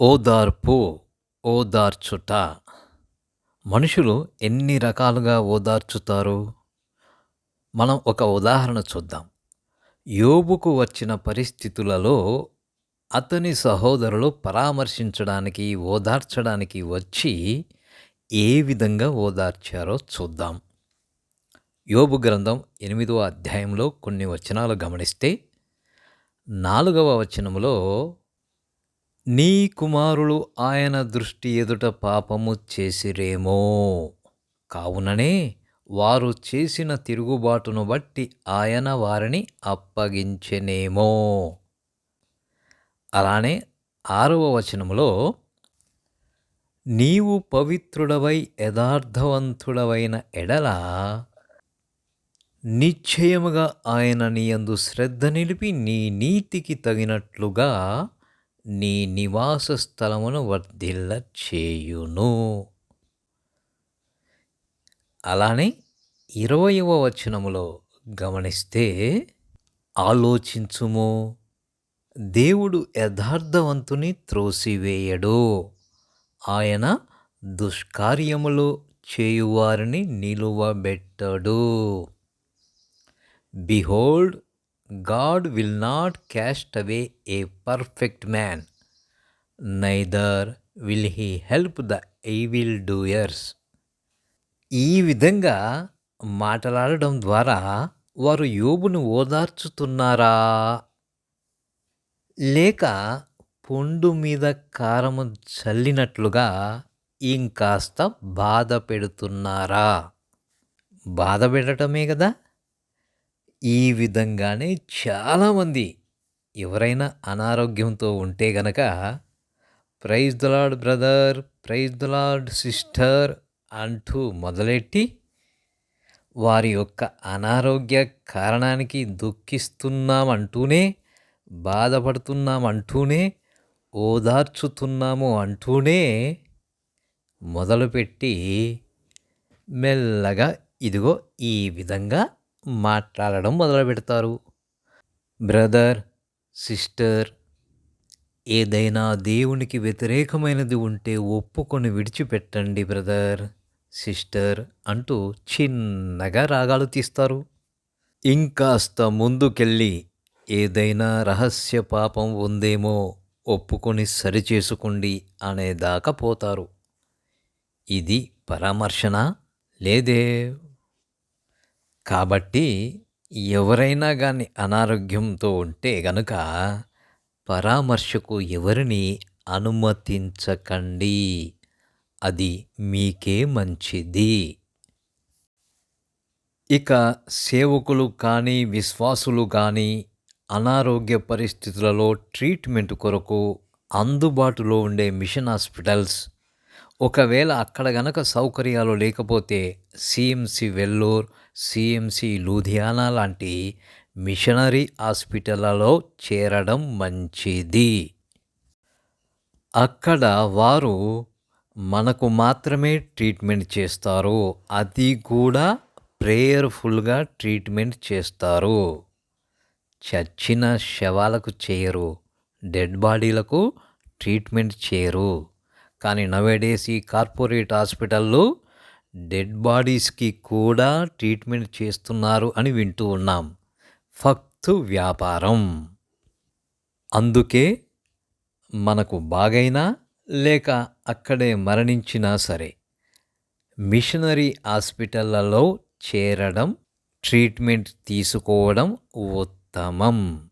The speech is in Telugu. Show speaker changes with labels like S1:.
S1: ఓదార్పు ఓదార్చుట మనుషులు ఎన్ని రకాలుగా ఓదార్చుతారు మనం ఒక ఉదాహరణ చూద్దాం. యోబుకు వచ్చిన పరిస్థితులలో అతని సహోదరులు పరామర్శించడానికి ఓదార్చడానికి వచ్చి ఏ విధంగా ఓదార్చారో చూద్దాం. యోబు గ్రంథం ఎనిమిదవ అధ్యాయంలో కొన్ని వచనాలు గమనిస్తే నాలుగవ వచనములో నీ కుమారులు ఆయన దృష్టి ఎదుట పాపము చేసిరేమో. కావుననే వారు చేసిన తిరుగుబాటును బట్టి ఆయన వారిని అప్పగించెనేమో. అలానే ఆరవ వచనములో నీవు పవిత్రుడవై యథార్థవంతుడవైన ఎడల నిశ్చయముగా ఆయన నీయందు శ్రద్ధ నిలిపి నీ నీతికి తగినట్లుగా నీ నివాస స్థలమును వర్ధిల్ల చేయును అలానే ఇరవయవ వచనములో గమనిస్తే ఆలోచించుము దేవుడు యథార్థవంతుని త్రోసివేయడు. ఆయన దుష్కార్యములు చేయువారిని నిలువబెట్టడు. Behold God will not cast away a perfect man neither will he help the evil doers ఈ విధంగా మాట్లాడడం ద్వారా వారు యోబును ఓదార్చుతున్నారా? లేక పొండు మీద కారము చల్లినట్లుగా ఇంకాస్త బాధ పెడుతున్నారా? బాధ పెట్టడమే కదా? ఈ విధంగానే చాలామంది ఎవరైనా అనారోగ్యంతో ఉంటే గనక praise the Lord Lord brother praise the Lord Lord sister అంటూ మొదలెట్టి వారి యొక్క అనారోగ్య కారణానికి దుఃఖిస్తున్నామంటూనే బాధపడుతున్నామంటూనే ఓదార్చుతున్నాము అంటూనే మొదలుపెట్టి మెల్లగా ఇదిగో ఈ విధంగా మాట్లాడడం మొదలు పెడతారు బ్రదర్ సిస్టర్ ఏదైనా దేవునికి వ్యతిరేకమైనది ఉంటే ఒప్పుకొని విడిచిపెట్టండి బ్రదర్ సిస్టర్ అంటూ చిన్నగా రాగాలు తీస్తారు. ఇంకాస్త ముందుకెళ్ళి ఏదైనా రహస్య పాపం ఉందేమో ఒప్పుకొని సరిచేసుకోండి అనేదాకా పోతారు. ఇది పరామర్శన? లేదే? కాబట్టి ఎవరైనా కానీ అనారోగ్యంతో ఉంటే గనుక పరామర్శకు ఎవరిని అనుమతించకండి. అది మీకే మంచిది. ఇక సేవకులు కానీ విశ్వాసులు కానీ అనారోగ్య పరిస్థితులలో ట్రీట్మెంట్ కొరకు అందుబాటులో ఉండే మిషన్ హాస్పిటల్స్ ఒకవేళ అక్కడ గనక సౌకర్యాలు లేకపోతే సిఎంసి వెల్లూర్ సిఎంసి లూధియానా లాంటి మిషనరీ హాస్పిటళ్ళలో చేరడం మంచిది. అక్కడ వారు మనకు మాత్రమే ట్రీట్మెంట్ చేస్తారు. అది కూడా ప్రేయర్ఫుల్గా ట్రీట్మెంట్ చేస్తారు. చచ్చిన శవాలకు చేయరు డెడ్ బాడీలకు ట్రీట్మెంట్ చేయరు కానీ నవేడేస్ ఈ కార్పొరేట్ హాస్పిటల్లో డెడ్ బాడీస్కి కూడా ట్రీట్మెంట్ చేస్తున్నారు అని వింటూ ఉన్నాం. ఫక్తు వ్యాపారం. అందుకే మనకు బాగైనా లేక అక్కడే మరణించినా సరే మిషనరీ హాస్పిటళ్ళలో చేరడం ట్రీట్మెంట్ తీసుకోవడం ఉత్తమం.